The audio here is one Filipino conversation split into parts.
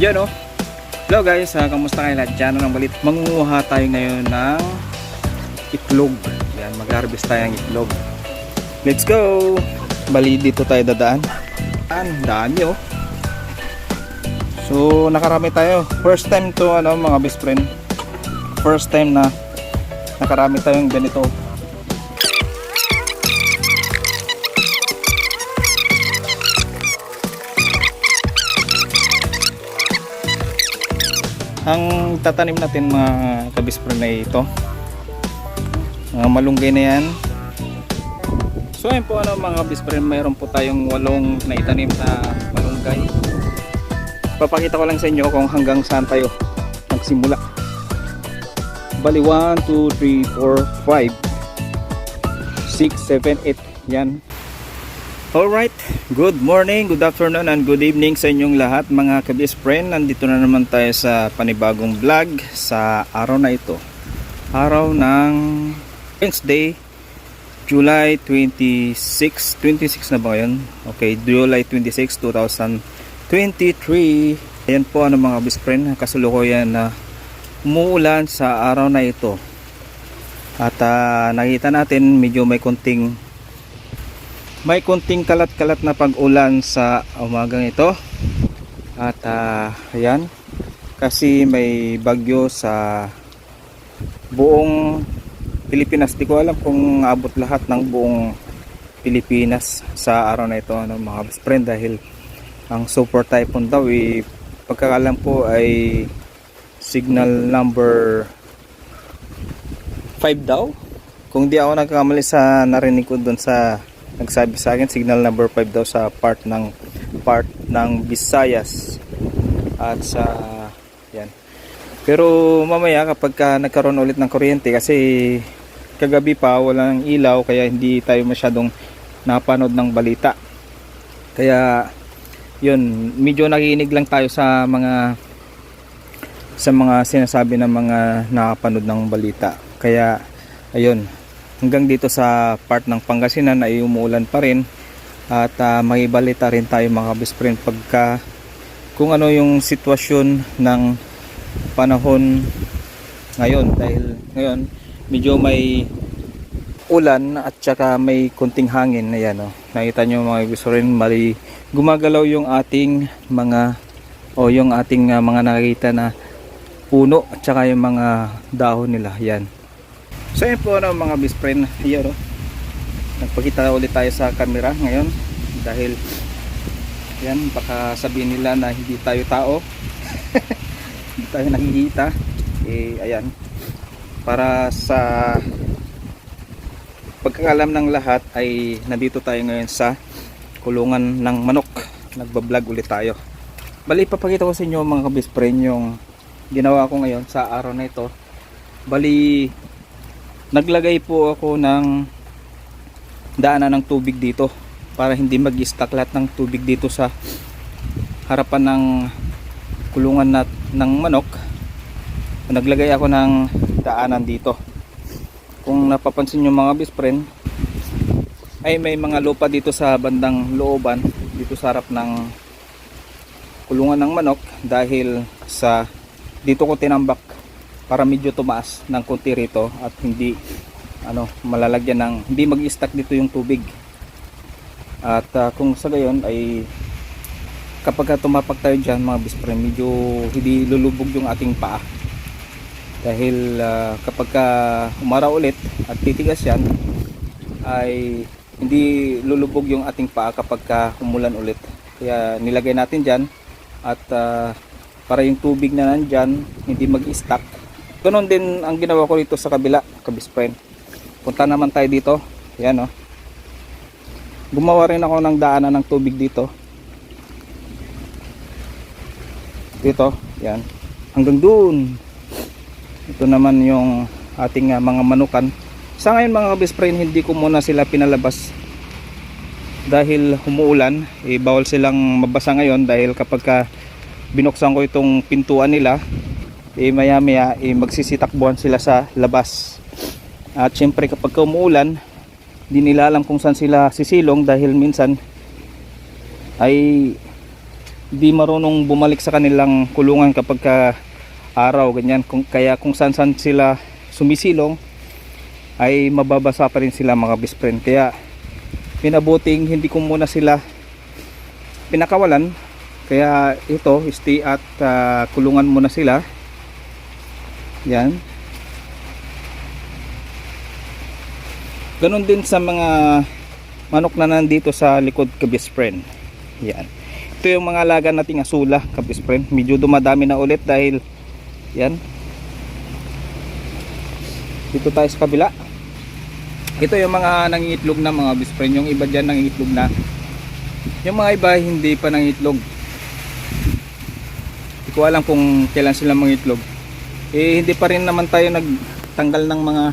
Yan o. Hello guys, uh, kamusta kayo lahat dyan? Anong balit? Mangunguha tayo ngayon ng itlog. Yan, mag-harvest tayo ng itlog. Let's go! Bali dito tayo dadaan. Daan, daan nyo. So, nakarami tayo. First time to ano mga best friend. First time na nakarami tayong ganito. Ang tatanim natin mga kabispre na ito. Mga malunggay na yan. So ayun po ano mga kabispre, mayroon po tayong walong na itanim na malunggay. Papakita ko lang sa inyo kung hanggang saan tayo nagsimula. Bali 1, 2, 3, 4, 5 6, 7, 8 Yan Alright, good morning, good afternoon and good evening sa inyong lahat mga kabis friend. Nandito na naman tayo sa panibagong vlog sa araw na ito. Araw ng Wednesday, July 26 26 na ba yun? Okay, July 26, 2023 Ayan po ano mga kabis friend, kasulukuyan na umuulan sa araw na ito. At ah, nakita natin medyo may konting may konting kalat-kalat na pag-ulan sa umagang ito. At ah, ayan. Kasi may bagyo sa buong Pilipinas. Di ko alam kung abot lahat ng buong Pilipinas sa araw na ito ano, mga best friend. Dahil ang super typhoon daw eh, pagkakalam ko ay signal number 5 daw. Kung di ako nagkamali sa narinig ko doon sa nagsabi sa akin signal number 5 daw sa part ng part ng Visayas. At sa yan. Pero mamaya kapag ka nagkaroon ulit ng kuryente kasi kagabi pa walang ilaw kaya hindi tayo masyadong napanood ng balita. Kaya yun medyo nakikinig lang tayo sa mga sa mga sinasabi ng mga nakapanood ng balita. Kaya ayun hanggang dito sa part ng Pangasinan ay umuulan pa rin at uh, may rin tayo mga best friend pagka kung ano yung sitwasyon ng panahon ngayon. Dahil ngayon medyo may ulan at saka may kunting hangin. Na yan oh. nakita nyo mga gusto rin mali gumagalaw yung ating mga o yung ating uh, mga nakikita na puno at saka yung mga dahon nila. Yan So yun po ano, mga best friend Ayan o Nagpakita ulit tayo sa camera ngayon Dahil Yan baka sabihin nila na hindi tayo tao. Hindi tayo nakikita. Eh ayan. Para sa Pagkakalam ng lahat ay Nandito tayo ngayon sa Kulungan ng manok. Nagbablog ulit tayo. Bali ipapakita ko sa inyo mga best friend Yung ginawa ko ngayon sa araw na ito. Bali naglagay po ako ng daanan ng tubig dito para hindi mag-stack lahat ng tubig dito sa harapan ng kulungan nat ng manok. Naglagay ako ng daanan dito. Kung napapansin nyo mga best friend ay may mga lupa dito sa bandang looban dito sa harap ng kulungan ng manok dahil sa dito ko tinambak para medyo tumaas ng konti rito at hindi ano malalagyan ng hindi mag-stack dito yung tubig. At uh, kung sa gayon ay kapag tumapak tayo dyan mga bispre medyo hindi lulubog yung ating paa. Dahil uh, kapag ka umaraw ulit at titigas yan ay hindi lulubog yung ating paa kapag ka umulan ulit. Kaya nilagay natin dyan at uh, para yung tubig na nandyan hindi mag-stack Ganon din ang ginawa ko dito sa kabila, kabispren. Punta naman tayo dito. Yan o. Oh. Gumawa rin ako ng daanan ng tubig dito. Dito, yan. Hanggang dun. Ito naman yung ating uh, mga manukan. Sa ngayon mga kabispren, hindi ko muna sila pinalabas. Dahil humuulan, eh, bawal silang mabasa ngayon dahil kapag ka binuksan ko itong pintuan nila, eh maya maya eh, magsisitakbuhan sila sa labas. At syempre kapag umuulan di nila alam kung saan sila sisilong dahil minsan ay di marunong bumalik sa kanilang kulungan kapag ka araw ganyan. Kung kaya kung saan saan sila sumisilong ay mababasa pa rin sila mga best friend. Kaya pinabuting hindi ko muna sila pinakawalan. Kaya ito stay at ah, kulungan muna sila yan Ganon din sa mga manok na nandito sa likod ka best friend. Yan. Ito yung mga alaga nating asula ka best friend. Medyo dumadami na ulit dahil yan. Dito tayo sa kabila. Ito yung mga nangingitlog na mga best friend. Yung iba dyan nangingitlog na. Yung mga iba hindi pa nangingitlog. Hindi ko alam kung kailan sila mangitlog. Eh hindi pa rin naman tayo nagtanggal ng mga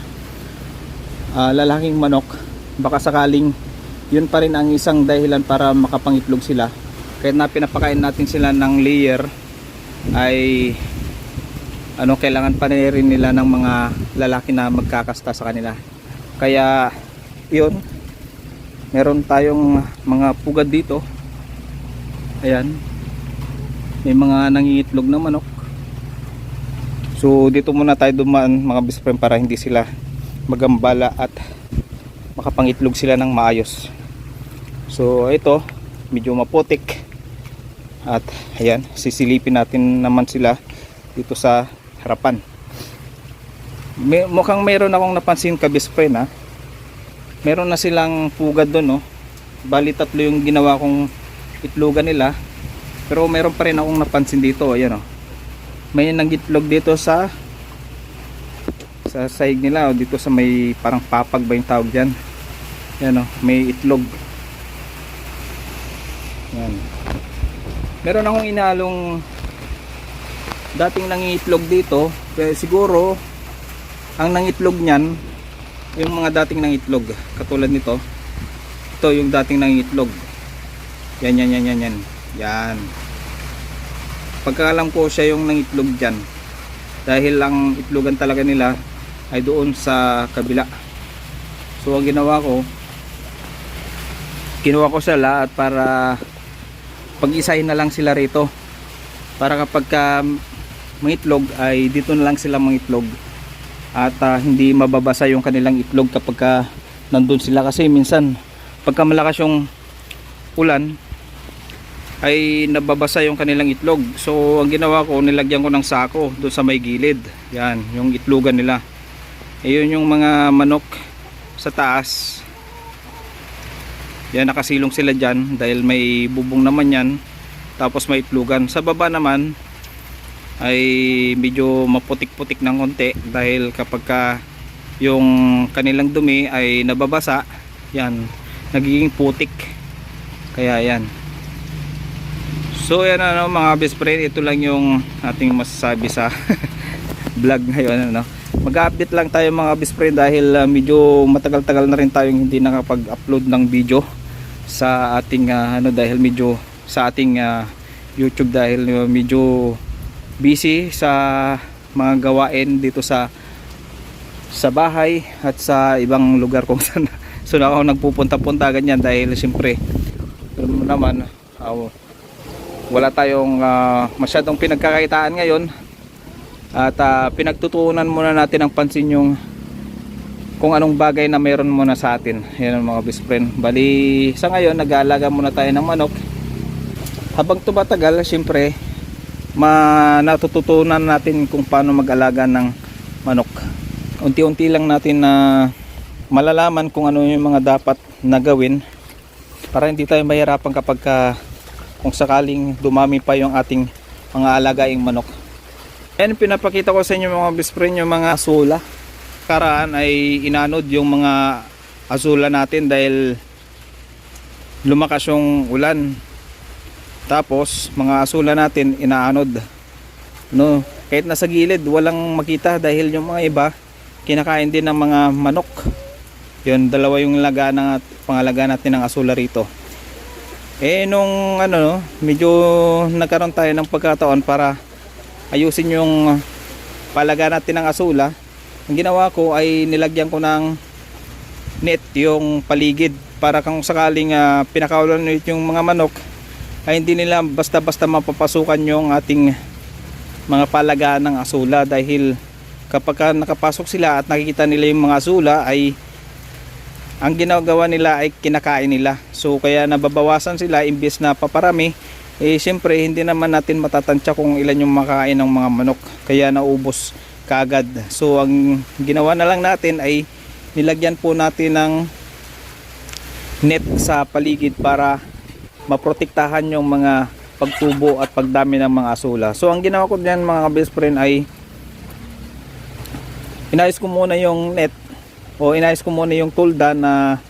ah, lalaking manok. Baka sakaling yun pa rin ang isang dahilan para makapangitlog sila. Kahit na pinapakain natin sila ng layer ay ano kailangan pa rin nila ng mga lalaki na magkakasta sa kanila. Kaya yun. Meron tayong mga pugad dito. Ayan. May mga nangingitlog na manok so dito muna tayo dumaan mga best friend para hindi sila magambala at makapangitlog sila ng maayos. So ito medyo maputik. At ayan sisilipin natin naman sila dito sa harapan. May, mukhang mayroon akong napansin ka best friend ha? Meron na silang pugad doon no? Bali tatlo yung ginawa kong itlogan nila. Pero meron pa rin akong napansin dito ayan o may nangitlog dito sa sa sahig nila o dito sa may parang papag ba yung tawag dyan? Yan o may itlog. Yan. Meron akong inalong dating nangitlog dito pero siguro ang nangitlog nyan yung mga dating nangitlog katulad nito ito yung dating nangitlog. Yan yan yan yan yan. Yan pagkakalam ko siya yung nangitlog dyan dahil ang itlogan talaga nila ay doon sa kabila. So ang ginawa ko kinuha ko sila at para pag-isahin na lang sila rito. Para kapag ka mangitlog ay dito na lang sila mangitlog. At ah, hindi mababasa yung kanilang itlog kapag ka nandun sila. Kasi minsan pagka malakas yung ulan ay nababasa yung kanilang itlog. So ang ginawa ko nilagyan ko ng sako doon sa may gilid. Yan yung itlogan nila. Ayun yung mga manok sa taas. Yan nakasilong sila dyan dahil may bubong naman yan. Tapos may itlogan sa baba naman ay medyo maputik-putik ng konti dahil kapag ka yung kanilang dumi ay nababasa yan nagiging putik. Kaya yan so yan ano mga best friend ito lang yung ating masasabi sa vlog ngayon ano. Mag-update lang tayo mga best friend dahil uh, medyo matagal-tagal na rin tayong hindi nakapag-upload ng video sa ating uh, ano dahil medyo sa ating uh, YouTube dahil uh, medyo busy sa mga gawain dito sa sa bahay at sa ibang lugar kung saan so ako nagpupunta-punta ganyan. Dahil siyempre naman uh, wala tayong uh, masyadong pinagkakaitaan ngayon. At uh, pinagtutuunan muna natin ang pansin yung kung anong bagay na meron muna sa atin. Yan ang mga best friend. Bali sa ngayon nag-aalaga muna tayo ng manok. Habang tumatagal syempre natututunan natin kung paano mag-alaga ng manok. Unti-unti lang natin na malalaman kung ano yung mga dapat na gawin para hindi tayo mahirapan kapag ka, kung sakaling dumami pa yung ating mga alagaing manok Ayan, pinapakita ko sa inyo mga best friend yung mga asula. Karaan ay inanod yung mga asula natin dahil lumakas yung ulan. Tapos, mga asula natin inaanod. No, kahit nasa gilid, walang makita dahil yung mga iba kinakain din ng mga manok. Yun, dalawa yung laga ng pangalaga natin ng asula rito. Eh nung ano no, medyo nagkaroon tayo ng pagkataon para ayusin yung palaga natin ng asula ang ginawa ko ay nilagyan ko ng net yung paligid para kung sakaling uh, pinakawalan ulit yung mga manok ay hindi nila basta-basta mapapasukan yung ating mga palagaan ng asula dahil kapag ka nakapasok sila at nakikita nila yung mga asula ay ang ginagawa nila ay kinakain nila. So kaya nababawasan sila imbes na paparami eh siyempre hindi naman natin matatansya kung ilan yung makain ng mga manok. Kaya naubos kaagad. So ang ginawa na lang natin ay nilagyan po natin ng net sa paligid para maprotektahan yung mga pagtubo at pagdami ng mga asula. So ang ginawa ko diyan mga best friend ay inayos ko muna yung net o inayos ko muna yung tulda na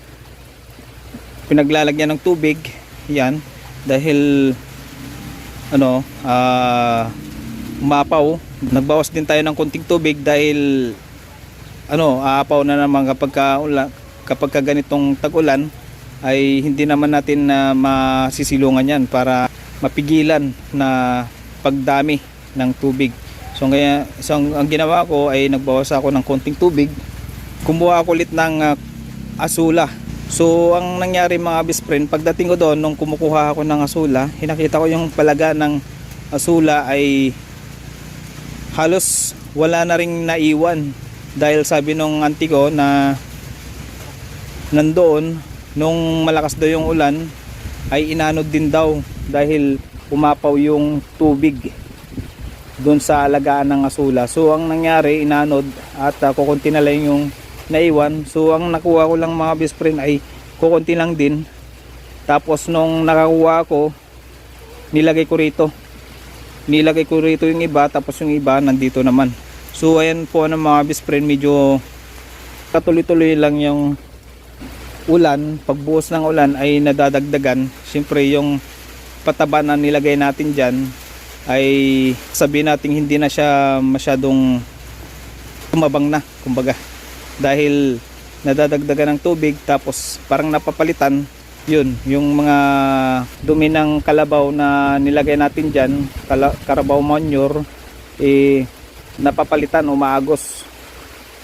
pinaglalagyan ng tubig. Yan dahil ano ah umapaw. Nagbawas din tayo ng konting tubig dahil ano aapaw na naman kapag kapag ka ganitong tag-ulan ay hindi naman natin na masisilungan yan para mapigilan na pagdami ng tubig. So kaya so, ang ginawa ko ay nagbawas ako ng konting tubig. Kumuha ako ulit ng ah, asula. So ang nangyari mga best friend, pagdating ko doon nung kumukuha ako ng asula, hinakita ko yung palaga ng asula ay halos wala na ring naiwan dahil sabi nung auntie ko na nandoon nung malakas daw yung ulan ay inanod din daw dahil umapaw yung tubig doon sa alagaan ng asula. So ang nangyari inanod at uh, kukunti na lang yung naiwan. So ang nakuha ko lang mga best friend ay kukunti lang din. Tapos nung nakakuha ko nilagay ko rito. Nilagay ko rito yung iba tapos yung iba nandito naman. So ayan po ng mga best friend medyo katuloy-tuloy lang yung ulan, pagbuhos ng ulan ay nadadagdagan. Siyempre yung pataba na nilagay natin dyan ay sabi natin hindi na siya masyadong tumabang na, kumbaga. Dahil nadadagdagan ng tubig tapos parang napapalitan yun, yung mga dumi ng kalabaw na nilagay natin dyan, kala, karabaw manure, eh, napapalitan, umaagos.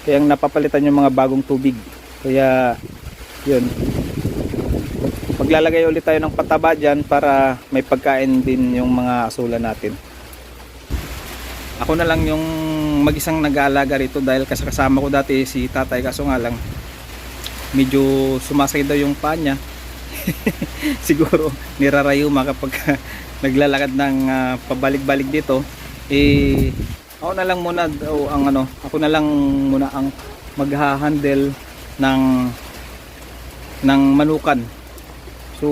Kaya napapalitan yung mga bagong tubig. Kaya yun maglalagay ulit tayo ng pataba dyan para may pagkain din yung mga asula natin ako na lang yung mag-isang nag-aalaga rito dahil kasama ko dati si tatay. Kaso nga lang medyo sumasakit daw yung paa niya. Siguro nirarayuma kapag naglalakad ng ah, pabalik-balik dito. Eh ako na lang muna o ang ano ako na lang muna ang magha-handle ng ng manukan. So,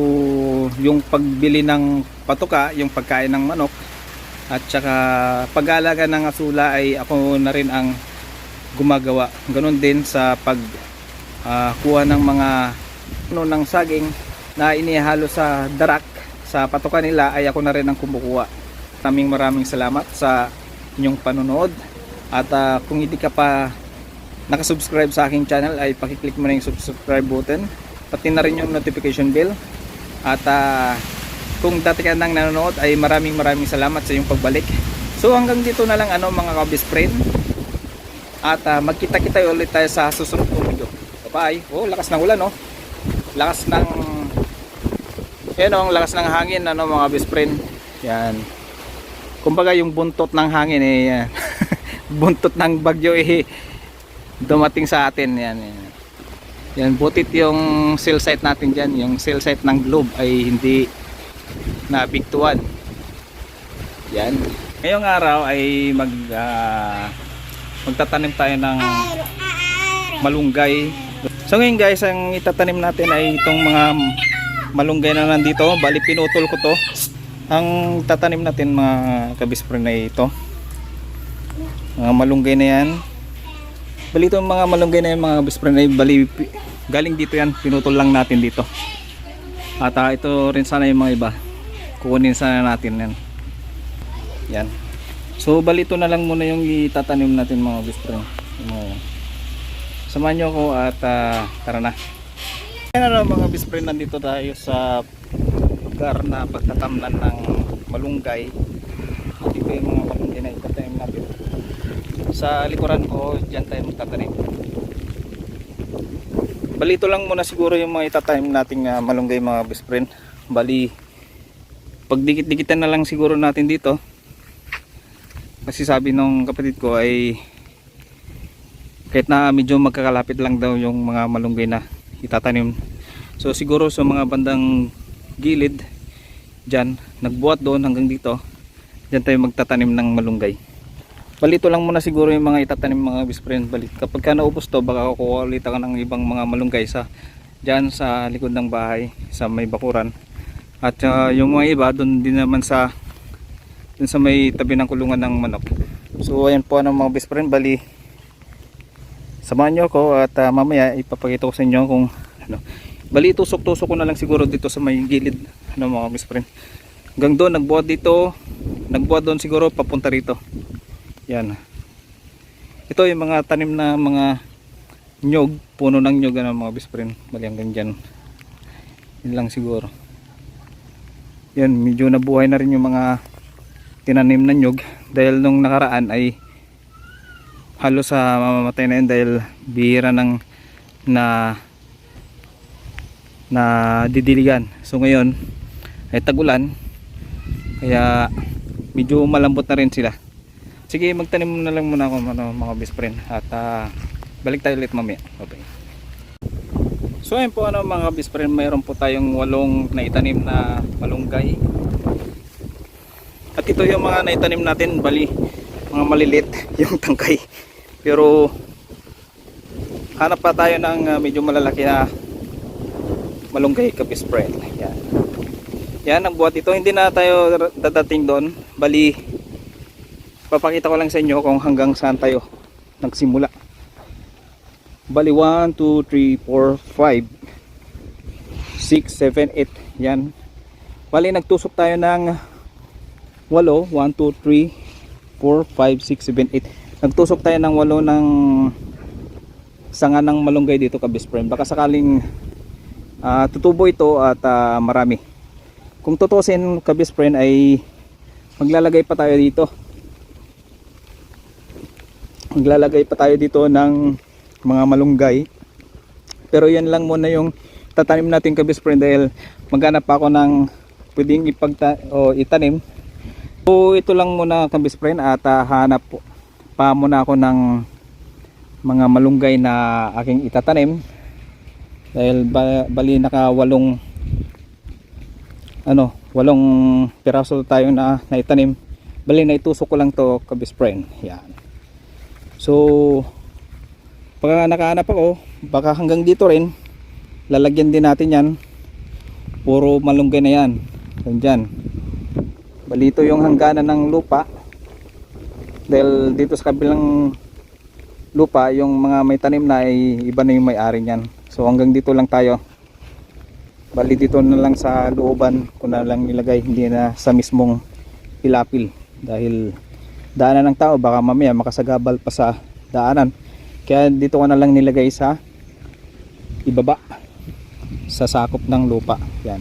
yung pagbili ng patuka, yung pagkain ng manok, at saka pag-aalaga ng asula ay ako na rin ang gumagawa. Ganon din sa pag kuha ng mga ano, ng saging na inihalo sa darak sa patuka nila ay ako na rin ang kumukuha. Maraming maraming salamat sa inyong panonood at ah, kung hindi ka pa nakasubscribe sa aking channel ay pakiclick mo na yung subscribe button pati na rin yung notification bell at ah, kung dati ka nang nanonood ay maraming maraming salamat sa iyong pagbalik. So hanggang dito na lang ano mga kabis friend. At ah, magkita-kita ulit tayo sa susunod kong video. Bye bye oh lakas ng ulan oh. Lakas ng yan oh ang lakas ng hangin ano mga best friend. Yan. Kumbaga yung buntot ng hangin eh yan. buntot ng bagyo eh dumating sa atin yan, yan. Yan, butit yung cell site natin dyan. Yung cell site ng globe ay hindi na bigtuan. Yan. Ngayong araw ay mag ah, magtatanim tayo ng malunggay. So ngayon guys, ang itatanim natin ay itong mga malunggay na nandito. Bali pinutol ko to. Ang tatanim natin mga kabispre na ito. Mga malunggay na yan. Bali itong mga malunggay na yan mga kabispre na bali galing dito yan. Pinutol lang natin dito. At ah, ito rin sana yung mga iba. Kukunin sana natin yan. Yan. So balito na lang muna yung itatanim natin mga. Yung mga yan. Samahan nyo ako at ah, tara na. Ayan na mga best friend, nandito tayo sa lugar na pagtatamnan ng malunggay. Dito yung mga malunggay na itatanim natin. Sa likuran ko, dyan tayo magtatanim. Balito lang muna siguro yung mga itatanim nating ah, malunggay mga best friend. Bali, pagdikit-dikitan na lang siguro natin dito kasi sabi nung kapatid ko ay kahit na medyo magkakalapit lang daw yung mga malunggay na itatanim. So siguro sa mga bandang gilid dyan nagbuhat doon hanggang dito dyan tayo magtatanim ng malunggay. Balito lang muna siguro yung mga itatanim mga best friend. Balit kapag ka naubos to baka kukuha ulit ako ng ibang mga malunggay sa dyan sa likod ng bahay sa may bakuran at uh, yung mga iba doon din naman sa dun sa may tabi ng kulungan ng manok. So ayan po ano mga best friend bali samahan nyo ako at uh, mamaya ipapakita ko sa inyo kung ano. Bali tusok-tusok ko na lang siguro dito sa may gilid ano mga best friend. Hanggang doon nagbuhat dito nagbuhat doon siguro papunta rito. Yan. Ito yung mga tanim na mga nyog puno ng nyog ano mga best friend. Bali hanggang dyan. Yun lang siguro yan medyo nabuhay na rin yung mga tinanim na nyog dahil nung nakaraan ay halos sa mamamatay na yun dahil bihira ng na na didiligan. So ngayon ay tagulan. Kaya medyo malambot na rin sila. Sige magtanim na lang muna ako ano, mga best friend. At ah, balik tayo ulit mamaya. Okay So ayun po ano mga best friend, mayroon po tayong walong naitanim na malunggay. At ito yung mga naitanim natin, bali mga malilit yung tangkay. Pero hanap pa tayo ng uh, medyo malalaki na malunggay ka best friend. Yan. Yan ang buhat ito. Hindi na tayo dadating doon. Bali papakita ko lang sa inyo kung hanggang saan tayo nagsimula. Bali 1, 2, 3, 4, 5 6, 7, 8 Yan. Bali nagtusok tayo ng 8 1, 2, 3 4, 5, 6, 7, 8 Nagtusok tayo ng 8 ng sanga ng malunggay dito ka best Baka sakaling uh, tutubo ito at uh, marami. Kung tutusin ka best ay maglalagay pa tayo dito. Maglalagay pa tayo dito ng mga malunggay. Pero yan lang muna yung tatanim natin ka best friend dahil maghanap ako ng pwedeng ipagta o itanim. So ito lang muna ka best friend at uh, hanap pa muna ako ng mga malunggay na aking itatanim. Dahil ba, bali naka walong ano walong piraso tayo na naitanim. Bali na itusok ko lang to ka best friend. Yan. So pagka nakahanap ako baka hanggang dito rin lalagyan din natin yan. Puro malunggay na yan. Dyan balito yung hangganan ng lupa. Dahil dito sa kabilang lupa yung mga may tanim na ay iba na yung may-ari niyan. So hanggang dito lang tayo. Bali dito na lang sa looban ko na lang nilagay hindi na sa mismong pilapil. Dahil daanan ng tao baka mamaya makasagabal pa sa daanan kaya dito ko na lang nilagay sa ibaba sa sakop ng lupa. Yan.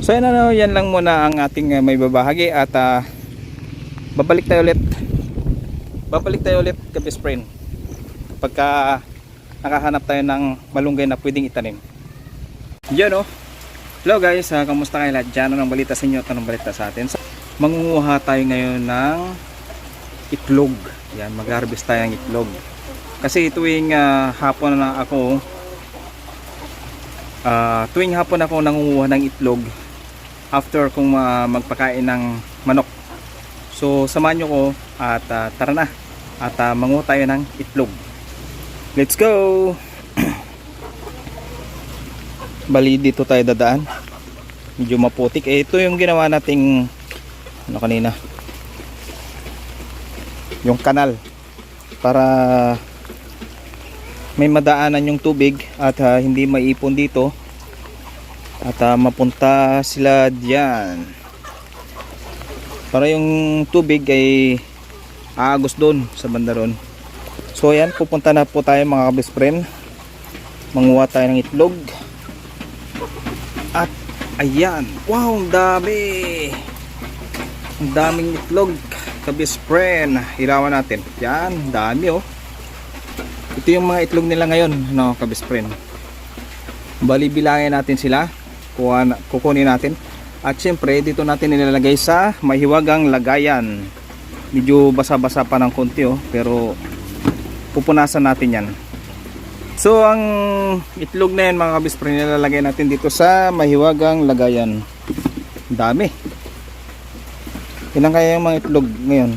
So yan ano, yan lang muna ang ating uh, may babahagi at uh, babalik tayo ulit. Babalik tayo ulit ka best friend. Pagka nakahanap tayo ng malunggay na pwedeng itanim. Yan oh. Hello guys, uh, kamusta kayo lahat dyan? Anong balita sa inyo at anong balita sa atin? So, mangunguha tayo ngayon ng itlog. Yan, mag-harvest tayo ng itlog kasi tuwing uh, hapon na ako uh, tuwing hapon ako nangunguha ng itlog after kung uh, magpakain ng manok. So samahan nyo ko at uh, tara na at uh, manguha tayo ng itlog. Let's go! Bali dito tayo dadaan. Medyo maputik. Eh ito yung ginawa nating ano kanina? Yung kanal para may madaanan yung tubig at uh, hindi maipon dito. At uh, mapunta sila diyan. Para yung tubig ay aagos doon sa banda ron. So ayan pupunta na po tayo mga best friend. Manguha tayo ng itlog. At ayan. Wow ang dami! Ang daming itlog ka best friend. Hirawan natin. Yan dami oh ito yung mga itlog nila ngayon no kabis bali bilangin natin sila kuha, kukunin natin At syempre, dito natin nilalagay sa mahiwagang lagayan. Medyo basa-basa pa ng konti oh, pero pupunasan natin yan. So, ang itlog na yan mga kabispre, nilalagay natin dito sa mahiwagang lagayan. Dami. Ilan kaya yung mga itlog ngayon?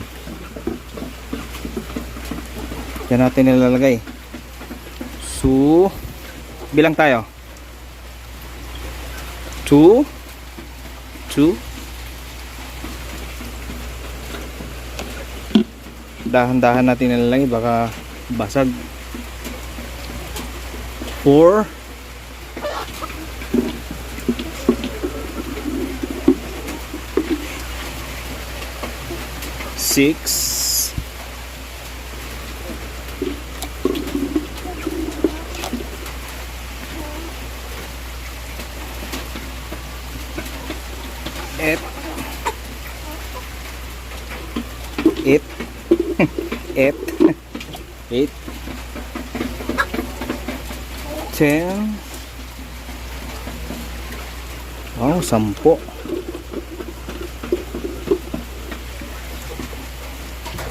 Yan natin nilalagay. So, bilang tayo. 2 2 Dahan-dahan natin nilalagay baka basag. 4 6 Eight. Eight. Eight. Eight. Ten. Oh, sampo.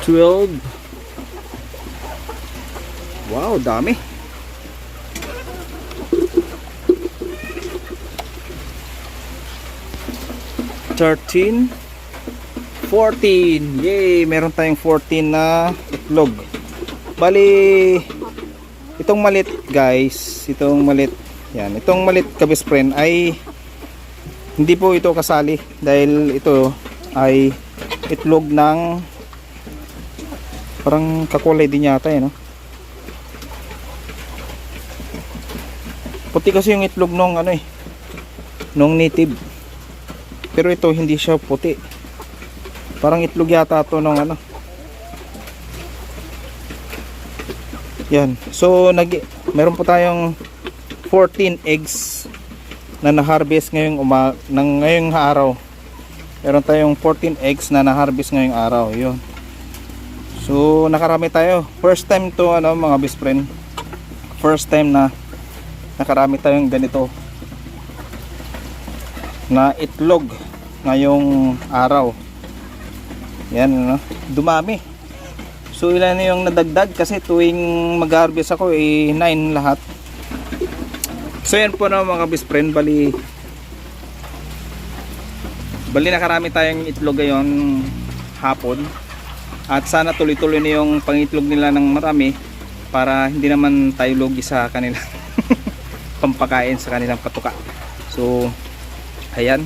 Twelve. Wow, dami. Thirteen. 14. Yay! Meron tayong 14 na itlog. Bali, itong malit guys, itong malit, yan, itong malit kabis friend ay hindi po ito kasali dahil ito ay itlog ng parang kakulay din yata eh, no? Puti kasi yung itlog nung ano eh, nung native. Pero ito hindi siya puti. Parang itlog yata to nung ano. Yan. So nag meron po tayong 14 eggs na na-harvest ngayong uma ng ngayong araw. Meron tayong 14 eggs na na-harvest ngayong araw. 'Yun. So nakarami tayo. First time to ano mga best friend. First time na nakarami tayong ganito na itlog ngayong araw. Yan, no? dumami. So ilan na yung nadagdag kasi tuwing mag-harvest ako eh 9 lahat. So yan po na mga best friend, bali bali nakarami tayong itlog ngayon hapon. At sana tuloy-tuloy na yung pangitlog nila ng marami para hindi naman tayo lugi sa kanila pampakain sa kanilang patuka. So ayan,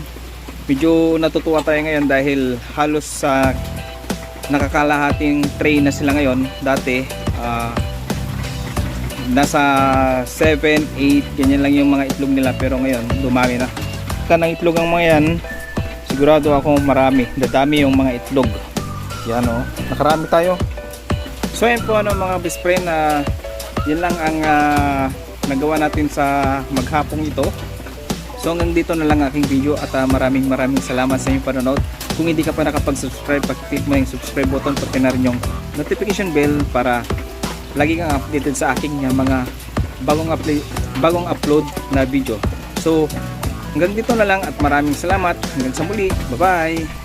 medyo natutuwa tayo ngayon dahil halos sa nakakalahating tray na sila ngayon dati ah, nasa 7, 8 ganyan lang yung mga itlog nila pero ngayon dumami na. Kanang itlog ang mga yan sigurado ako marami. Dadami yung mga itlog. Yan o nakarami tayo. So yan po ano mga best friend na yan lang ang ah, nagawa natin sa maghapong ito So hanggang dito na lang aking video at ah, maraming maraming salamat sa inyong panonood. Kung hindi ka pa nakapag-subscribe, pag-click mo yung subscribe button pati na rin yung notification bell para lagi kang updated sa aking ah, mga bagong, upload, bagong upload na video. So hanggang dito na lang at maraming salamat. Hanggang sa muli. Bye-bye!